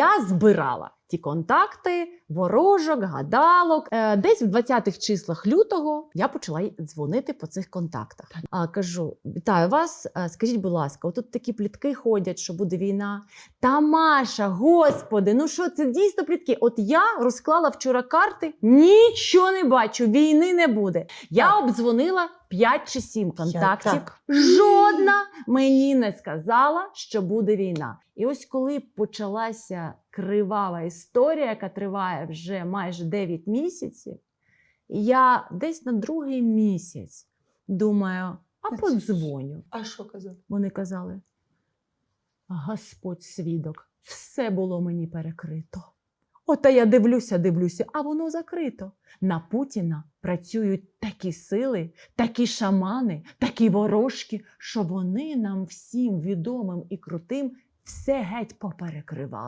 Я збирала ті контакти, ворожок, гадалок. Е, десь в 20-х числах лютого я почала дзвонити по цих контактах. А кажу: вітаю вас. е, Скажіть, будь ласка, отут такі плітки ходять, що буде війна. Та Маша, господи, ну що це дійсно плітки? От я розклала вчора карти, нічого не бачу, війни не буде. Я Так. обдзвонила 5 чи 7 контактів. так. Жодна мені не сказала, що буде війна. І ось коли почалася кривава історія, яка триває вже майже 9 місяців, я десь на другий місяць думаю, а подзвоню. А що казати? Вони казали: Господь свідок, все було мені перекрито. Ота я дивлюся, дивлюся, а воно закрито. На Путіна працюють такі сили, такі шамани, такі ворожки, що вони нам всім відомим і крутим все геть поперекривали.